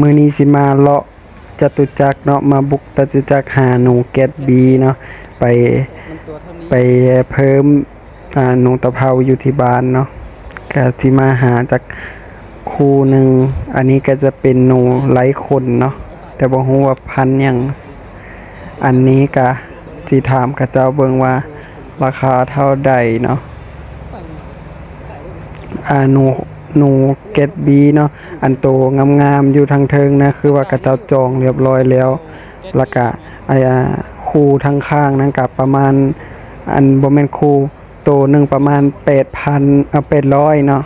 มือนี้สิมาเลาะจตุจักรเนาะมาบุกจตุจักรหาหนูแกตบีเนาะไปไปเพิ่มอ่าหนูตะเภาอยู่ที่บ้านเนาะก็สิมาหาจากคู่หนึ่งอันนี้ก็จะเป็นหนูไร้ขนเนาะแต่บ่ฮู้ว่าพันธุ์หยังอันนี้ก็สิถามกับเจ้าเบิ่งว่าราคาเท่าใดเนาะอ่าหนู หนูเกตบีเนาะอันโตงามๆอยู่ทางเทิงนะคือว่ากระเจ้าจองเรียบร้อยแล้วแล้วก็ไอ้คูทางข้างนั้นกับประมาณอันบ่แม่นคูโตหนึ่งประมาณ8,000เอ่อ800เนาะ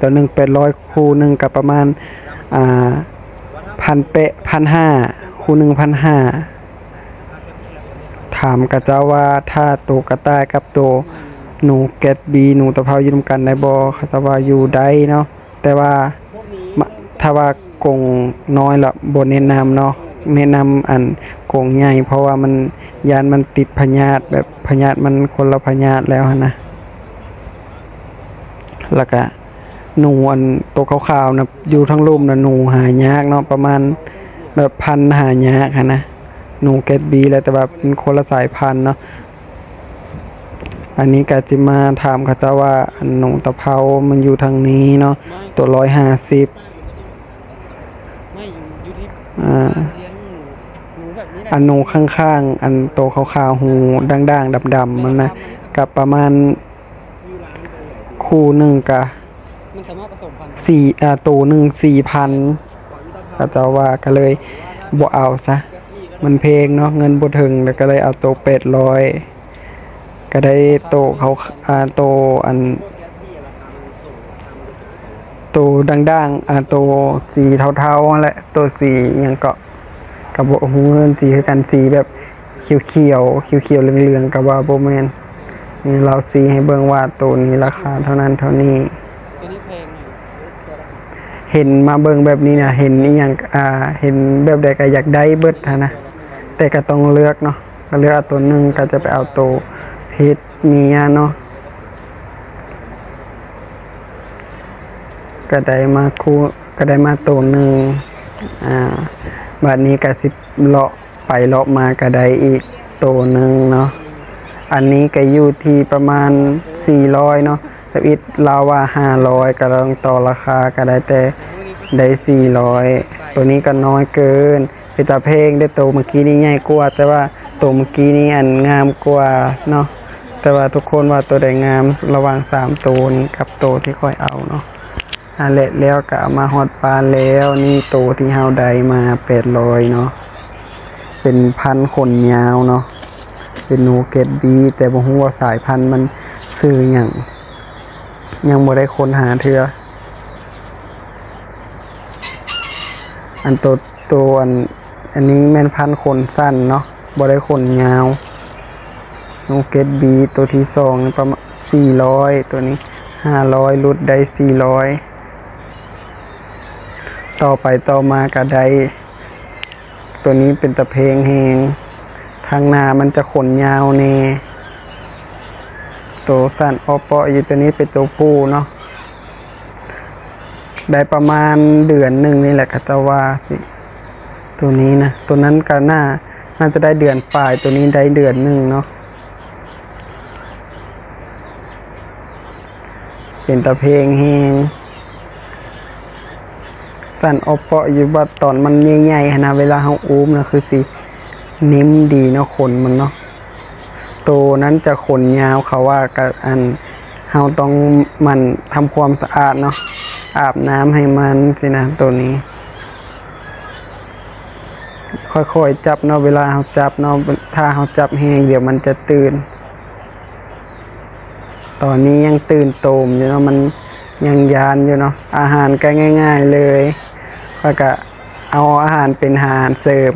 ตัวหนึ่ง800คูหนึ่งกับประมาณอ่าพันเปะ1,500คูหนึ่ง1,500ถามกระเจ้าว่าถ้าโตกระต่ายกับโต หนูแกตบีหนูตะเภาอยู่นำกันได้บ่เขาจะว่าอยู่ได้เนาะแต่ว่ามะถ้าว่ากงน้อยละบ่แนะนำเนาะแนะนำอันกงใหญ่เพราะว่ามันยานมันติดพยาธิแบบพยาธิมันคนละพยาธิแล้วหั่นนะแล้วก็หนูอันตัวขาวๆนะอยู่ทั้งลุ่มนะหนูหายากเนาะประมาณแบบพันธุ์หายากหั่นนะหนูแกตบีแล้วแต่ว่าเป็นคนละสายพันธุ์เนาะ อันนี้กาจิมาถามเขาเจ้าว่าอันหนงตะเภามันอยู่ทางนี้เนาะตัวร้อยห้าสิบไม่อยู่อยู่ที่อ่าเลี้ยงหนูหนูแบบนี้แหละอันหนูข้างๆ อันโตวขาวๆหูด่างๆดำๆมันนะกับประมาณคู่หนึ่งกะมันสามารถผสมพันธุ์สี่อ่าตัวหนึ่งสี่พันเขาเจ้าว่าก็เลยบ่เอาซะ มันเพลงเนาะเงินบ่ถึงแล้วก็เลยเอาโตเป็ดร้อย ก็ได้โตเขาอ่าโตอัน โตดังๆอ่าโตสีเทาๆแหละตัวสีอิหยังก็กับโบหูเงินสีคือกันสีแบบเขียวๆเขียวๆเหลืองๆกับว่าโบแมนนี่เราสีให้เบิ่งว่าตัวนี้ราคาเท่านั้นเท่านี้เห็นมาเบิ่งแบบนี้นะเห็นอีหยังอ่าเห็นแบบใดก็อยากได้เบิดนะแต่ก็ต้องเลือกเนาะก็เลือกเอาตัวหนึ่งก็จะไปเอาตัว เพชรเมียเนาะก็ได้มาคู่ก็ได้มาตัวหนึ่งอ่าบัดนี้ก็สิเลาะไปเลาะมาก็ได้อีกตัวหนึ่งเนาะอันนี้ก็อยู่ที่ประมาณ 400 เนาะแต่อีกลาว่า 500 ก็ต้องต่อราคาก็ได้แต่ได้ 400 ตัวนี้ก็น้อยเกินเป็นตาเพลงได้ตัวเมื่อกี้นี่ใหญ่กว่า แต่ว่าตัวเมื่อกี้นี่อันงามกว่าเนาะ แต่ว่าทุกคนว่าตัวใดงามระหว่างสามตัวนี้กับตัวที่ค่อยเอาเนาะอ่าเละแล้วก็เอามาฮอดปลาแล้วนี่โตวที่เฮาไดมาแปดร้อยเนาะเป็นพันขนยาวเนาะเป็นหนูเกตบีแต่บ่ฮู้ว่าสายพันธุ์มันซื้อหยังยังบ่ได้ค้นหาเทืออันตัวตัวอันอันนี้แม่นพันธุ์ขนสั้นเนาะบ่ได้ขนยาว หนูเกตบีตัวที่สองประมาณ400ตัวนี้500รุดได้400ต่อไปต่อมาก็ไดตัวนี้เป็นตะเพงเฮงทางนามันจะขนยาวเนตัวสั้นออปออยู่ตัวนี้เป็นตัวผู้เนาะได้ประมาณเดือนหนึ่งนี่แหละคัตวาสิตัวนี้นะ ตัวนั้นก็น่าน่าจะได้เดือนปลายตัวนี้ได้เดือนหนึ่งเนาะ เป็นตะเพงเฮงสั่นอปเปาะอยู่ว่าตอนมันใหญ่ๆนะเวลาเฮาอุ้มนะคือสินิ่มดีเนาะขนมันเนาะตัวนั้นจะขนยาวเขาว่ากับอันเฮาต้องมันทำความสะอาดเนาะอาบน้ำให้มันสินะตัวนี้ ค่อยๆจับเนาะเวลาเฮาจับเนาะถ้าเฮาจับแห้งเดี๋ยวมันจะตื่น ตอนนี้ยังตื่นโตมอยู่เนาะมันยังยานอยู่เนาะอาหารก็ง่าย ๆเลยแล้วก็เอาอาหารเป็นอาหารเสริม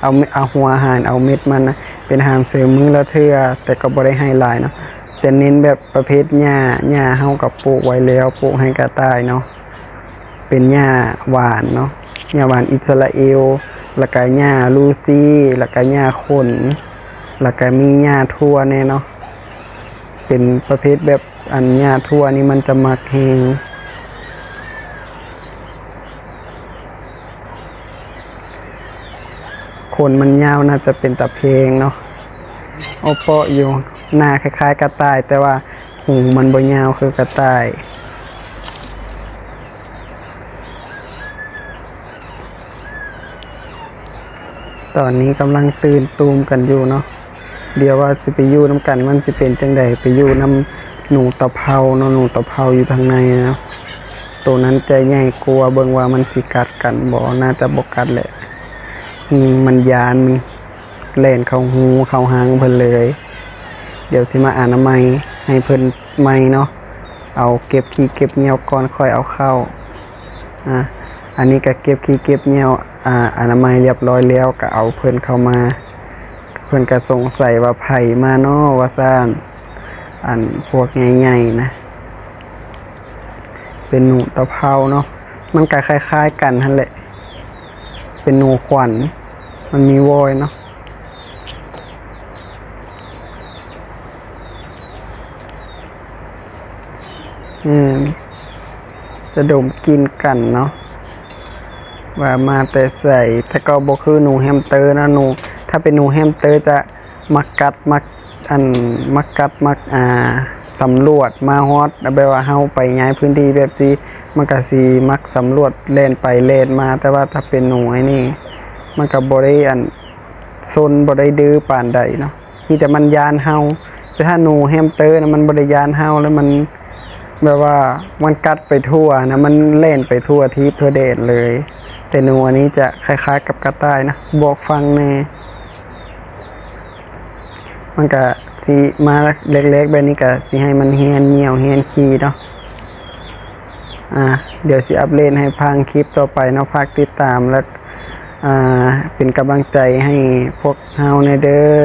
เอาเอาหัวอาหารเอาเม็ดมันนะเป็นอาหารเสริมมื้อละเทือแต่ก็บ่ได้ให้หลายเนาะจะเน้นแบบประเภทหญ้าหญ้าเฮากับปลูกไว้แล้วปลูกให้กระต่ายเนาะเป็นหญ้าหวานเนาะหญ้าหวานอิสราเอลล้วก็หญ้าลูซี่ล้วก็หญ้าขนล้วก็มีหญ้าทั่วแน่เนาะ เป็นประเภทแบบอัญญาทั่วนี่มันจะมาเฮงคนมันยาวน่าจะเป็นตะเพงเนาะโอโปอยู่หน้าคล้าย ๆ กระต่าย แต่ว่าหูมันบ่ยาวคือกระต่ายตอนนี้กำลังตื่นตูมกันอยู่เนาะ เดี๋ยวว่าสิไปยู่น้ำกันมันสิเป็นจังใดไปยู่น้ำหนูตะเภาเนาะหนูตะเภาอยู่ทางในนะตัวนั้นใจใหญ่กลัวเบิ่งว่ามันสิกัดกันบ่น่าจะบ่กัดแหละอืมมันยานมันเล่นเขาหูเขาหางเพิ่นเลย เดี๋ยวสิมาอ่านามัยให้เพิ่นใหม่เนาะเอาเก็บขี้เก็บเหนียวก่อนค่อยเอาเข้าอะอันนี้ก็เก็บขี้เก็บเหนียวอ่าอนามัยเรียบร้อยแล้วก็เอาเพิ่นเข้ามา พื่นก็สงสัยว่าไผ่มาเนาะว่าซ่านอันพวกใหญ่ๆนะ เป็นหนูตะเภาเนาะมันก็คล้าย ๆ กันนั่นแหละ เป็นหนูขวัญ มันมีโวยเนาะอืมจะดมกินกันเนาะว่ามาแต่ใส่แต่ก็บ่คือหนูแฮมเตอร์นะหนู ถ้าเป็นหนูแฮมสเตอร์จะมักกัดมักอันมักกัดมักอ่าสำรวจมาฮอดแบบว่าเฮาไปย้ายพื้นที่แบบสิมันก็สิมักสำรวจเล่นไปเล่นมา แต่ว่าถ้าเป็นหนูไอ้นี่มันก็บ่ได้อันซนบ่ได้ดื้อปานใดเนาะมีแต่มันยานเฮาแต่ถ้าหนูแฮมสเตอร์นะมันบ่ได้ยานเฮาแล้วมันแบบว่ามันกัดไปทั่วนะมันเล่นไปทั่วทิพย์ทั่วเดชเลย แต่หนูอันนี้จะคล้ายๆกับกระต่ายนะบอกฟังแน่ มันก็สีมาเล็กๆแบบนี้ก็สีให้มันเฮียนเหนียวเฮียนขี้เนาะอ่าเดี๋ยวสีอัปเดตให้พังคลิปต่อไปเนาะพักติดตามแล้วอ่าเป็นกำลังใจให้พวกเฮาในเด้อ